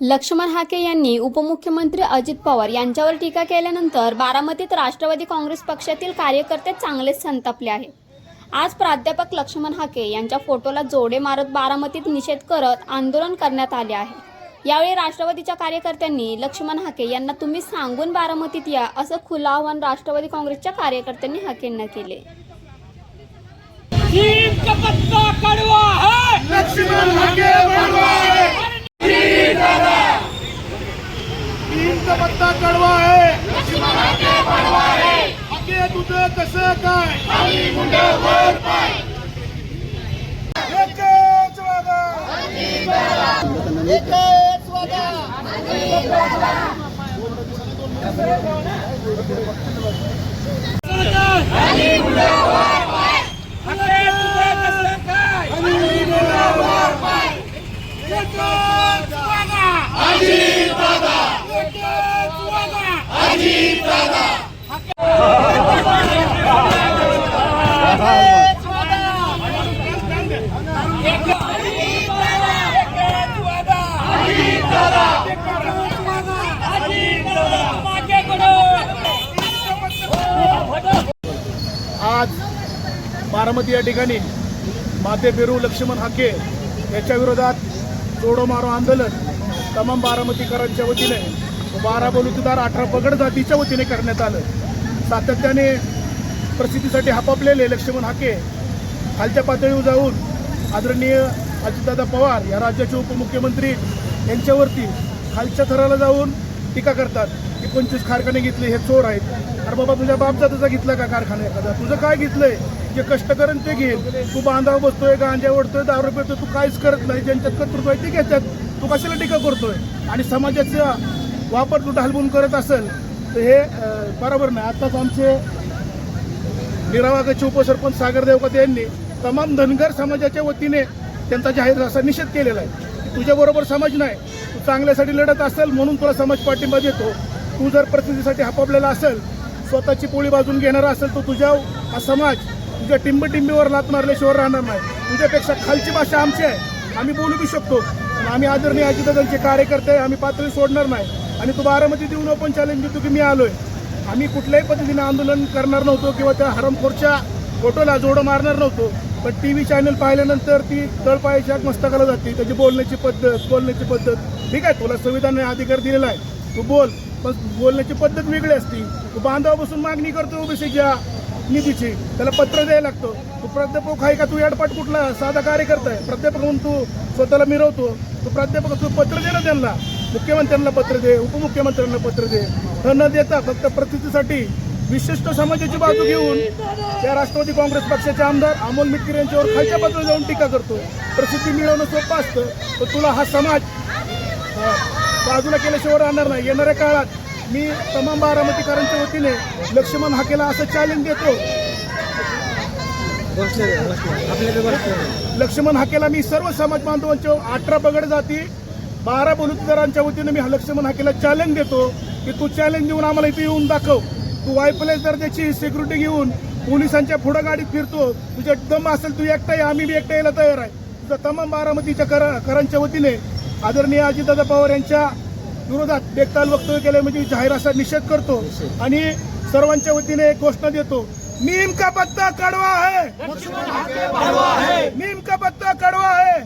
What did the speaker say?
लक्ष्मण हाके यांनी उपमुख्यमंत्री अजित पवार यांच्यावर टीका केल्यानंतर बारामतीत राष्ट्रवादी काँग्रेस पक्षातील कार्यकर्ते चांगलेच संतापले आहेत. आज प्राध्यापक लक्ष्मण हाके यांच्या फोटोला जोडे मारत बारामतीत निषेध करत आंदोलन करण्यात आले आहे. यावेळी राष्ट्रवादीच्या कार्यकर्त्यांनी लक्ष्मण हाके यांना तुम्ही सांगून बारामतीत या असं खुलं आवाहन राष्ट्रवादी काँग्रेसच्या कार्यकर्त्यांनी हाकेंना केले. है. लक्ष्मण हाके बडवा आहे तीन का पत्ता कडवा आहे. हाके तुझं कसं काय? एकच वादा. एकच वादा हके तुझे कसं काय एकच वादा एकच वादा एकच वादा एकच वादा एकच वादा मागे कडो आज बारामती या ठिकाणी माते पेरू लक्ष्मण हाके याच्या विरोधात जोडो मारो आंदोलन तमाम बारामतीकरांच्या वतीने बारा बलुतेदार अठरा पगड जातीच्या वतीने करण्यात आलं. सातत्याने प्रसिद्धीसाठी हापापलेले लक्ष्मण हाके खालच्या पातळीवर जाऊन आदरणीय अजितदादा पवार या राज्याचे उपमुख्यमंत्री यांच्यावरती खालच्या थराला जाऊन टीका करतात की पंचवीस कारखाने घेतले हे चोर आहेत. अरे बाबा तुझ्या बापजातीचा घेतला का कारखाना एखादा? तुझं काय घेतलंय? जे कष्ट करून ते घेईल तू बांधाव बसतोय गांजा ओढतोय दारू पिळतोय तू काहीच करत नाही. ज्यांच्यात कर्तृत्व आहे ते घेतात. तू कशाला टीका करतोय? आणि समाजाचा वापर तू ढालबून करत असेल तर हे बरोबर नाही. आत्ताच आमचे निरावागाचे उपसरपंच सागर देवकते यांनी तमाम धनगर समाजाच्या वतीने त्यांचा जाहीर असा निषेध केलेला आहे. तुझ्याबरोबर समाज नाही तू चांगल्यासाठी लढत असेल म्हणून तुला समाज पाठिंबा देतो. तू जर प्रतिनिधीसाठी हपापलेला असेल स्वतःची पोळी बाजून घेणारा असेल तर तुझ्या हा समाज तुझ्या टिंबटिंबीवर लात मारल्याशिवाय राहणार नाही. तुझ्यापेक्षा खालची भाषा आमची आहे. आम्ही बोलू बी शकतो. पण आम्ही आदरणीय अजितदादांचे कार्यकर्ते आहे, आम्ही पातळी सोडणार नाही. आणि तू बारामती देऊन ओपन चॅलेंज देतो की मी आलोय. आम्ही कुठल्याही पद्धतीनं आंदोलन करणार नव्हतो किंवा त्या हरमखोरच्या फोटोला जोडं मारणार नव्हतो. पण टी व्ही चॅनल पाहिल्यानंतर ती तळपायाच्या मस्तकाला जाते. त्याची बोलण्याची पद्धत बोलण्याची पद्धत. ठीक आहे तुला संविधानाने अधिकार दिलेला आहे. तू बोल. पण बोलण्याची पद्धत वेगळी असती. तू बांधवापासून बसून मागणी करतो ओबीसीच्या निधीची. त्याला पत्र द्यायला लागतो. तू प्राध्यापक आहे का? तू याडपाट कुठला साधा कार्यकर्ता आहे? प्राध्यापक म्हणून तू स्वतःला मिरवतो. तू प्राध्यापक तू पत्र दे ना त्यांना. मुख्यमंत्र्यांना पत्र दे उपमुख्यमंत्र्यांना पत्र दे. न देता फक्त प्रसिद्धीसाठी विशिष्ट समाजाची बाजू घेऊन त्या राष्ट्रवादी काँग्रेस पक्षाचे आमदार अमोल मिटकर यांच्यावर खालच्या बाजूला जाऊन टीका करतो. प्रसिद्धी मिळवणं सोपं असतं पण तुला हा समाज बाजूला केल्याशिवाय राहणार नाही. येणाऱ्या काळात मी तमाम बारामतीकरांच्या वतीने लक्ष्मण हाकेला असं चॅलेंज देतो. लक्ष्मण हाकेला मी सर्व समाज बांधवांच्या अठरा बगड जाती बारा बलुतेदारांच्या वतीने मी हा लक्ष्मण हाकेला चॅलेंज देतो. की तू चॅलेंज देऊन आम्हाला इथे येऊन दाखव. तू वायपलेस दर्जाची सिक्युरिटी घेऊन पोलिसांच्या पुढं गाडीत फिरतो तुझ्या दम असेल तू एकटा आम्ही बी एकटा यायला तयार आहे. तुझा तमाम बारामतीच्या कर करांच्या वतीने आदरणीय अजितदादा पवार यांच्या विरोधात बेकाल वक्तव्य केलं म्हणजे जाहीर असा निषेध करतो आणि सर्वांच्या वतीने एक घोषणा देतो. नीम का पत्ता कड़वा है। नीम का पत्ता कड़वा है